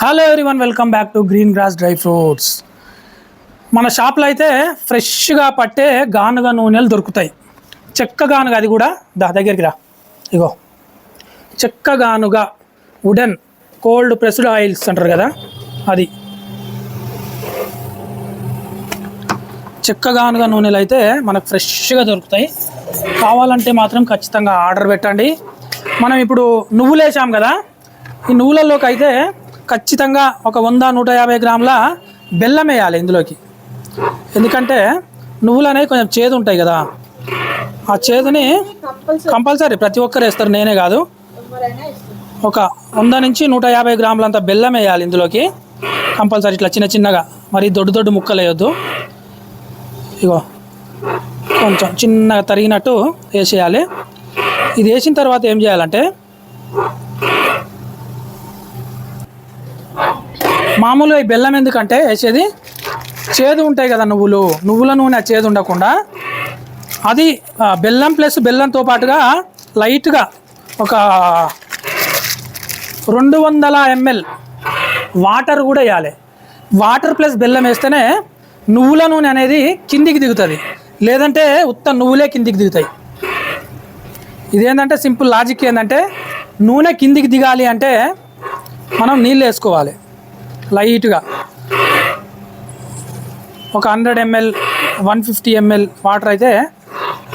Hello everyone welcome back to green grass dry fruits మన షాప్లో అయితే ఫ్రెష్గా పట్టే గానుగ నూనెలు దొరుకుతాయి. చెక్క గానుగ అది కూడా దా దగ్గరికి రా. ఇగో. చెక్క గానుగ వుడెన్ కోల్డ్ ప్రెస్డ్ ఆయిల్స్ అంటారు కదా అది. చెక్క గానుగ నూనెలు అయితే మనకు ఫ్రెష్గా దొరుకుతాయి. కావాలంటే మాత్రం ఖచ్చితంగా ఆర్డర్ పెట్టండి. మనం ఇప్పుడు నువ్వులు వేసాం కదా ఈ నువ్వులలోకి అయితే ఖచ్చితంగా ఒక వంద నూట యాభై గ్రాముల బెల్లం వేయాలి ఇందులోకి. ఎందుకంటే నువ్వులు అనేవి కొంచెం చేదు ఉంటాయి కదా. ఆ చేదుని కంపల్సరీ ప్రతి ఒక్కరు వేస్తారు నేనే కాదు. ఒక వంద నుంచి నూట యాభై గ్రాములంత బెల్లం వేయాలి ఇందులోకి. కంపల్సరీ ఇట్లా చిన్న చిన్నగా. మరి దొడ్డు దొడ్డు ముక్కలు వేయొద్దు. ఇగో కొంచెం చిన్నగా తరిగినట్టు వేసేయాలి. ఇది వేసిన తర్వాత ఏం చేయాలంటే మామూలుగా ఈ బెల్లం ఎందుకంటే వేసేది చేదు ఉంటాయి కదా నువ్వులు. నువ్వుల నూనె చేదు ఉండకుండా. అది బెల్లం ప్లస్ బెల్లంతో పాటుగా లైట్గా ఒక రెండు వందల ఎంఎల్ వాటర్ కూడా వేయాలి. వాటర్ ప్లస్ బెల్లం వేస్తేనే నువ్వుల నూనె అనేది కిందికి దిగుతుంది. లేదంటే ఉత్త నువ్వులే కిందికి దిగుతాయి. ఇదేంటంటే సింపుల్ లాజిక్ ఏంటంటే నూనె కిందికి దిగాలి అంటే మనం నీళ్ళు వేసుకోవాలి. లైట్గా. ఒక hundred ML one fifty ML water అయితే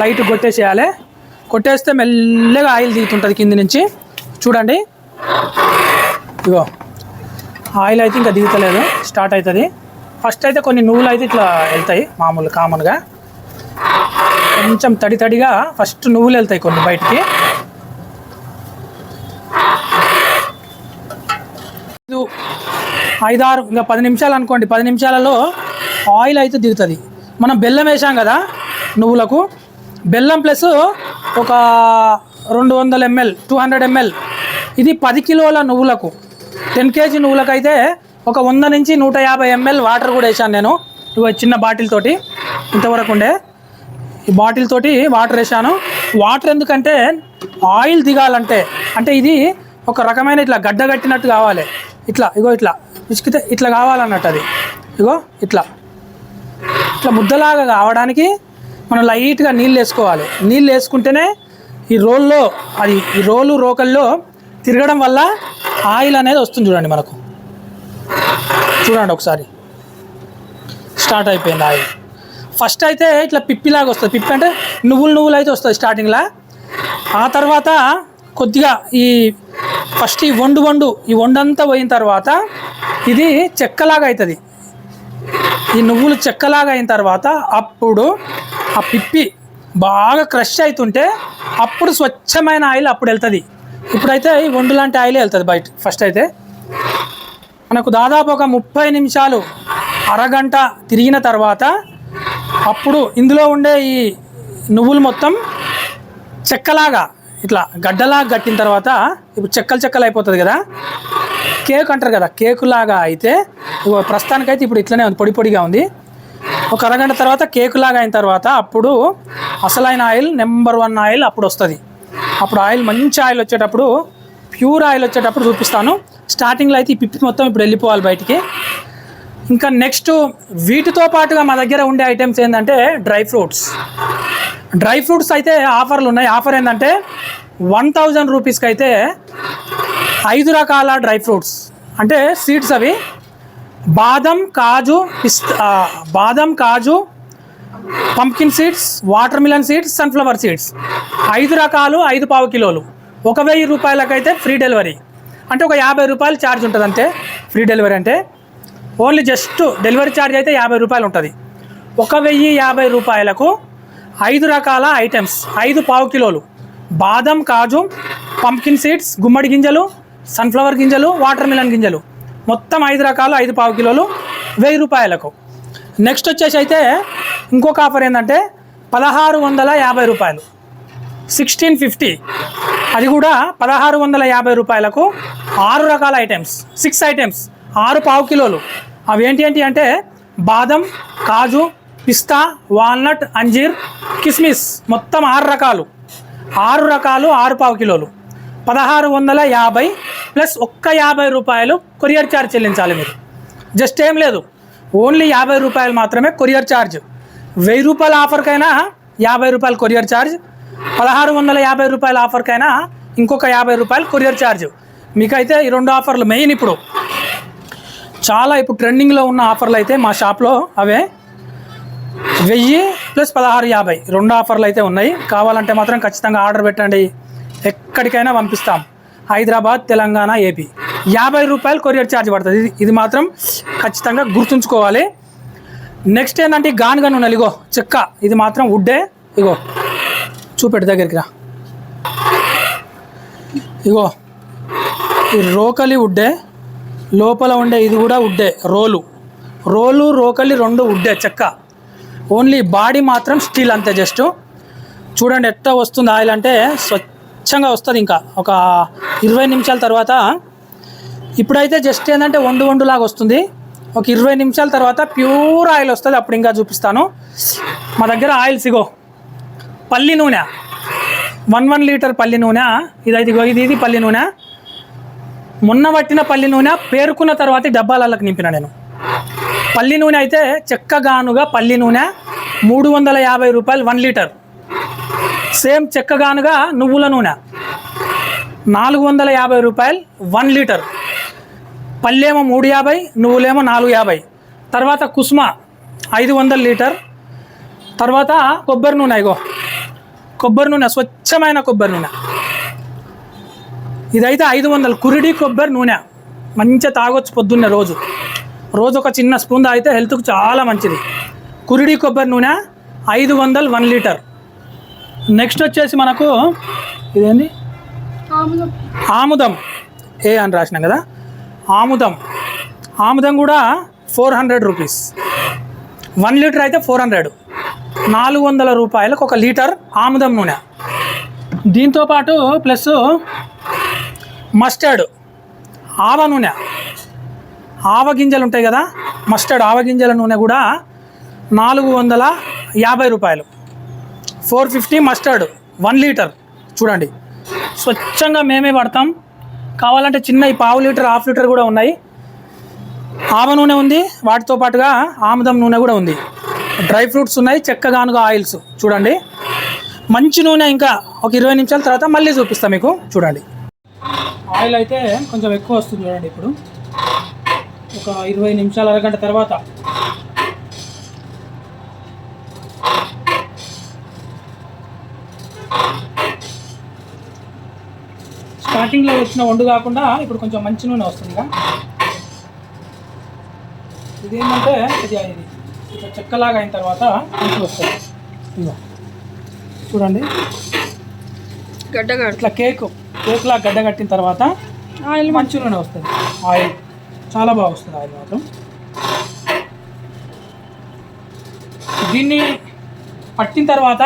లైట్ కొట్టేసేయాలి. కొట్టేస్తే మెల్లగా ఆయిల్ దిగుతుంటుంది కింది నుంచి. చూడండి. ఇగో. ఆయిల్ అయితే ఇంకా దిగుతలేదు. స్టార్ట్ అవుతుంది ఫస్ట్ అయితే కొన్ని నువ్వులు అయితే ఇట్లా వెళ్తాయి మామూలు కామన్గా. కొంచెం తడి తడిగా ఫస్ట్ నువ్వులు వెళ్తాయి కొన్ని బయటికి ఇది ఐదారు ఇంకా పది నిమిషాలు అనుకోండి. పది నిమిషాలలో ఆయిల్ అయితే దిగుతుంది. మనం బెల్లం వేసాం కదా నువ్వులకు. బెల్లం ప్లస్ ఒక రెండు వందల ఎంఎల్ టూ హండ్రెడ్ ఎంఎల్. ఇది పది కిలోల నువ్వులకు. టెన్ కేజీ నువ్వులకైతే ఒక వంద నుంచి నూట యాభై ఎంఎల్ వాటర్ కూడా వేసాను నేను. ఇవి చిన్న బాటిల్ తోటి. ఇంతవరకు ఉండే ఈ బాటిల్ తోటి వాటర్ వేసాను వాటర్ ఎందుకంటే ఆయిల్ దిగాలంటే. అంటే ఇది ఒక రకమైన ఇట్లా గడ్డ కట్టినట్టు కావాలి. ఇట్లా ఇగో ఇట్లా. విసికితే ఇట్లా కావాలన్నట్టు అది. ఇగో ఇట్లా. ఇట్లా ముద్దలాగా కావడానికి మనం లైట్గా నీళ్ళు వేసుకోవాలి. నీళ్ళు వేసుకుంటేనే ఈ రోల్లో అది ఈ రోలు రోకల్లో తిరగడం వల్ల ఆయిల్ అనేది వస్తుంది చూడండి మనకు. చూడండి ఒకసారి. స్టార్ట్ అయిపోయింది ఆయిల్. ఫస్ట్ అయితే ఇట్లా పిప్పిలాగా వస్తుంది. పిప్పి అంటే నువ్వులు నువ్వులు అయితే వస్తుంది స్టార్టింగ్లో. ఆ తర్వాత కొద్దిగా ఈ ఫస్ట్ ఈ వండు వండు ఈ వండంతా పోయిన తర్వాత ఇది చెక్కలాగా అవుతుంది ఈ నువ్వులు చెక్కలాగా అయిన తర్వాత అప్పుడు ఆ పిప్పి బాగా క్రష్ అవుతుంటే అప్పుడు స్వచ్ఛమైన ఆయిల్ అప్పుడు వెళ్తుంది. ఇప్పుడైతే ఈ వండు లాంటి ఆయిలే వెళ్తుంది బయట ఫస్ట్ అయితే. మనకు దాదాపు ఒక ముప్పై నిమిషాలు అరగంట తిరిగిన తర్వాత అప్పుడు ఇందులో ఉండే ఈ నువ్వులు మొత్తం చెక్కలాగా ఇట్లా గడ్డలాగా కట్టిన తర్వాత ఇప్పుడు చెక్కలు చెక్కలు అయిపోతుంది కదా? కేక్ అంటారు కదా కేకులాగా అయితే ప్రస్తుతానికైతే ఇప్పుడు ఇట్లనే ఉంది పొడి పొడిగా ఉంది. ఒక అరగంట తర్వాత కేకులాగా అయిన తర్వాత అప్పుడు అసలైన ఆయిల్ నెంబర్ వన్ ఆయిల్ అప్పుడు వస్తుంది. అప్పుడు ఆయిల్ మంచి ఆయిల్ వచ్చేటప్పుడు ప్యూర్ ఆయిల్ వచ్చేటప్పుడు చూపిస్తాను. స్టార్టింగ్లో అయితే ఈ పిప్పి మొత్తం ఇప్పుడు వెళ్ళిపోవాలి బయటికి. ఇంకా నెక్స్ట్ వీటితో పాటుగా మా దగ్గర ఉండే ఐటమ్స్ ఏంటంటే డ్రై ఫ్రూట్స్. డ్రై ఫ్రూట్స్ అయితే ఆఫర్లు ఉన్నాయి. ఆఫర్ ఏంటంటే వన్ థౌజండ్ రూపీస్కి అయితే ఐదు రకాల డ్రై ఫ్రూట్స్. అంటే సీడ్స్ అవి. బాదం కాజు పిస్తా బాదం కాజు pumpkin seeds watermelon seeds sunflower seeds. ఐదు రకాలు ఐదు పావు కిలోలు. ఒక వెయ్యి రూపాయలకైతే ఫ్రీ డెలివరీ. అంటే ఒక యాభై రూపాయలు ఛార్జ్ ఉంటుంది అంతే ఫ్రీ డెలివరీ అంటే. ఓన్లీ జస్ట్ డెలివరీ ఛార్జ్ అయితే యాభై రూపాయలు ఉంటుంది. ఒక వెయ్యి యాభై రూపాయలకు ఐదు రకాల ఐటమ్స్ ఐదు పావు కిలోలు. బాదం కాజు పంకిన్ సీడ్స్ గుమ్మడి గింజలు సన్ఫ్లవర్ గింజలు వాటర్ మిలన్ గింజలు. మొత్తం ఐదు రకాలు ఐదు పావు కిలోలు వెయ్యి రూపాయలకు. నెక్స్ట్ వచ్చేసి అయితే ఇంకొక ఆఫర్ ఏంటంటే పదహారు వందల యాభై రూపాయలు. సిక్స్టీన్ ఫిఫ్టీ అది కూడా పదహారు వందల యాభై రూపాయలకు ఆరు రకాల ఐటమ్స్ సిక్స్ ఐటమ్స్ ఆరు పావు కిలోలు. అవి ఏంటి ఏంటి అంటే బాదం కాజు పిస్తా వాల్నట్ అంజీర్ కిస్మిస్. మొత్తం ఆరు రకాలు. ఆరు రకాలు ఆరు పావు కిలోలు. పదహారు వందల యాభై ప్లస్ ఒక్క యాభై రూపాయలు కొరియర్ ఛార్జ్ చెల్లించాలి మీరు. జస్ట్ ఏం లేదు. ఓన్లీ యాభై రూపాయలు మాత్రమే కొరియర్ ఛార్జ్ వెయ్యి రూపాయల ఆఫర్కైనా యాభై రూపాయలు కొరియర్ ఛార్జ్ పదహారు వందల యాభై రూపాయల ఆఫర్కైనా ఇంకొక యాభై రూపాయలు కొరియర్ ఛార్జ్ మీకైతే ఈ రెండు ఆఫర్లు మెయిన్ ఇప్పుడు. చాలా ఇప్పుడు ట్రెండింగ్లో ఉన్న ఆఫర్లు అయితే మా షాప్లో అవే. వెయ్యి ప్లస్ పదహారు యాభై రెండు ఆఫర్లు అయితే ఉన్నాయి. కావాలంటే మాత్రం ఖచ్చితంగా ఆర్డర్ పెట్టండి. ఎక్కడికైనా పంపిస్తాం. హైదరాబాద్ తెలంగాణ ఏపీ. యాభై రూపాయలు కొరియర్ ఛార్జ్ పడుతుంది. ఇది ఇది మాత్రం ఖచ్చితంగా గుర్తుంచుకోవాలి. నెక్స్ట్ ఏంటంటే గాన్ గన్ ఉన్నది. ఇగో చెక్క. ఇది మాత్రం వుడ్డే. ఇగో చూపెట్టు దగ్గరికి రా. ఇగో ఈ రోకలి వుడ్డే. లోపల ఉండే ఇది కూడా వుడ్డే. రోలు. రోలు రోకలి రెండు వుడ్డే చెక్క. ఓన్లీ బాడీ మాత్రం స్టీల్ అంతే జస్ట్. చూడండి ఎట్లా వస్తుంది ఆయిల్ అంటే స్వచ్ఛంగా వస్తుంది ఇంకా. ఒక ఇరవై నిమిషాల తర్వాత ఇప్పుడైతే జస్ట్ ఏంటంటే వండు వండులాగా వస్తుంది. ఒక ఇరవై నిమిషాల తర్వాత ప్యూర్ ఆయిల్ వస్తుంది. అప్పుడు ఇంకా చూపిస్తాను. మా దగ్గర ఆయిల్స్ ఇగో. పల్లి నూనె. వన్ వన్ లీటర్ పల్లి నూనె. ఇదైతే ఇది ఇది పల్లి నూనె. మొన్న పట్టిన పల్లి నూనె పేరుకున్న తర్వాత ఈ డబ్బాలకు నింపిన నేను. పల్లి నూనె అయితే చెక్కగానుగా పల్లి నూనె మూడు వందల యాభై రూపాయలు వన్ లీటర్. సేమ్ చెక్కగానుగా నువ్వుల నూనె నాలుగు వందల యాభై రూపాయలు వన్ లీటర్. పల్లేమో మూడు యాభై నువ్వులేమో నాలుగు యాభై. తర్వాత కుస్మ ఐదు వందల లీటర్. తర్వాత కొబ్బరి నూనె ఇగో. కొబ్బరి నూనె స్వచ్ఛమైన కొబ్బరి నూనె. ఇదైతే ఐదు వందలు. కురిడి కొబ్బరి నూనె. మంచిగా తాగొచ్చు పొద్దున్నే రోజు. రోజు ఒక చిన్న స్పూన్ తాగితే హెల్త్కు చాలా మంచిది. కురిడి కొబ్బరి నూనె ఐదు వందలు వన్ లీటర్. నెక్స్ట్ వచ్చేసి మనకు ఇదేంది? ఆముదం. ఏ అని రాసినాం కదా? ఆముదం. ఆముదం కూడా four hundred rupees. One litre అయితే ఫోర్ హండ్రెడ్. నాలుగు వందల రూపాయలకు ఒక లీటర్ ఆముదం నూనె. దీంతో పాటు ప్లస్ మస్టర్డ్ ఆవ నూనె. ఆవ గింజలు ఉంటాయి కదా మస్టర్డ్ ఆవ గింజల నూనె కూడా నాలుగు వందల యాభై రూపాయలు. Four fifty mustard one litre చూడండి. స్వచ్ఛంగా మేమే పడతాం కావాలంటే చిన్న ఈ పావు లీటర్ హాఫ్ లీటర్ కూడా ఉన్నాయి. ఆవ నూనె ఉంది. వాటితో పాటుగా ఆముదం నూనె కూడా ఉంది. డ్రై ఫ్రూట్స్ ఉన్నాయి చెక్కగానుగా ఆయిల్స్. చూడండి. మంచి నూనె ఇంకా ఒక ఇరవై నిమిషాల తర్వాత మళ్ళీ చూపిస్తాం మీకు. చూడండి. ఆయిల్ అయితే కొంచెం ఎక్కువ వస్తుంది చూడండి ఇప్పుడు. ఒక ఇరవై నిమిషాలు అరగంట తర్వాత. స్టార్టింగ్లో వచ్చిన వండు కాకుండా ఇప్పుడు కొంచెం మంచి నూనె వస్తుంది ఇక ఇదేంటంటే ఇది ఇది ఇట్లా చెక్కలాగా అయిన తర్వాత మంచిగా వస్తుంది. ఇదిగో. చూడండి. గడ్డగా ఇట్లా కేక్ కేక్లా గడ్డ కట్టిన తర్వాత ఆయిల్ మంచి నూనె వస్తుంది. ఆయిల్. చాలా బాగా వస్తుంది ఆయిల్ మాత్రం. దీన్ని పట్టిన తర్వాత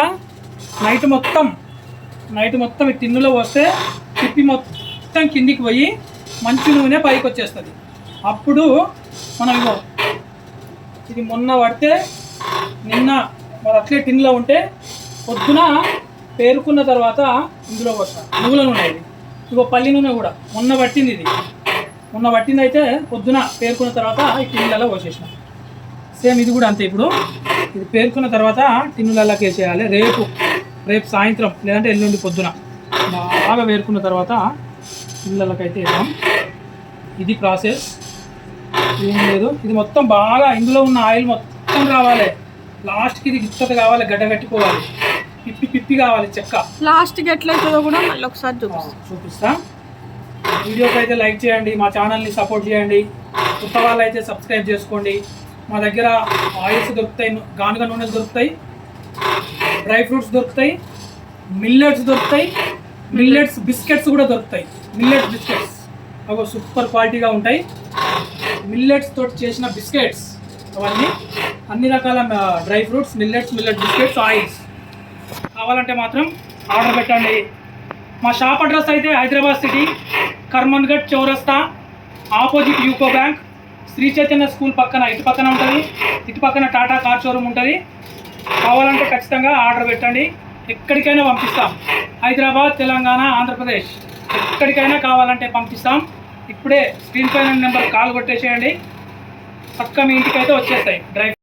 నైట్ మొత్తం నైట్ మొత్తం ఈ టిన్నులో వస్తే తిప్పి మొత్తం కిందికి పోయి మంచి నూనె పైకి వచ్చేస్తుంది. అప్పుడు మనం ఇగో ఇది మొన్న పడితే నిన్న మరి అట్లే టిన్లో ఉంటే పొద్దున పేరుకున్న తర్వాత ఇందులో వస్తాను నువ్వుల నూనె ఇది. ఇగో పల్లి నూనె కూడా మొన్న పట్టింది ఇది. మొన్న పట్టింది అయితే పొద్దున పేరుకున్న తర్వాత ఈ టిన్నులలో పోసేసిన. సేమ్ ఇది కూడా అంతే ఇప్పుడు. ఇది పేరుకున్న తర్వాత టిన్నులలోకి వేసేయాలి రేపు రేపు సాయంత్రం లేదంటే ఎల్లుండి పొద్దున బాగా వేరుకున్న తర్వాత టిన్నులలోకి అయితే వేద్దాం. ఇది ప్రాసెస్. ఏం లేదు. ఇది మొత్తం బాగా ఇందులో ఉన్న ఆయిల్ మొత్తం రావాలి. లాస్ట్కి ఇది గిచ్చత కావాలి గడ్డ కట్టిపోవాలి పిప్పి పిప్పి కావాలి చెక్క. లాస్ట్కి ఎట్లయితుందో కూడా మళ్ళీ ఒకసారి చూపిస్తాం. చూపిస్తా. వీడియోకి అయితే లైక్ చేయండి మా ఛానల్ని సపోర్ట్ చేయండి. కొత్త వాళ్ళు అయితే సబ్స్క్రైబ్ చేసుకోండి. మా దగ్గర ఆయిల్స్ దొరుకుతాయి గానుగ నూనెలు దొరుకుతాయి డ్రై ఫ్రూట్స్ దొరుకుతాయి మిల్లెట్స్ దొరుకుతాయి మిల్లెట్స్ బిస్కెట్స్ కూడా దొరుకుతాయి. Millets biscuits. అవి సూపర్ క్వాలిటీగా ఉంటాయి. మిల్లెట్స్ తోటి చేసిన బిస్కెట్స్ అవన్నీ అన్ని రకాల dry fruits millets millet biscuits oils. కావాలంటే మాత్రం ఆర్డర్ పెట్టండి. మా షాప్ అడ్రస్ అయితే హైదరాబాద్ సిటీ కర్మన్గఢ్ చౌరస్తా opposite UCO bank Shri Chaitanya school పక్కన ఇటు పక్కన ఉంటుంది ఇటు పక్కన టాటా కార్ షోరూమ్ ఉంటుంది. కావాలంటే ఖచ్చితంగా ఆర్డర్ పెట్టండి. ఎక్కడికైనా పంపిస్తాం. హైదరాబాద్ తెలంగాణ ఆంధ్రప్రదేశ్. ఎక్కడికైనా కావాలంటే పంపిస్తాం. ఇప్పుడే స్క్రీన్ పైన నెంబర్ కాల్ కొట్టేసేయండి. పక్క మీ ఇంటికైతే వచ్చేస్తాయి. డ్రైవర్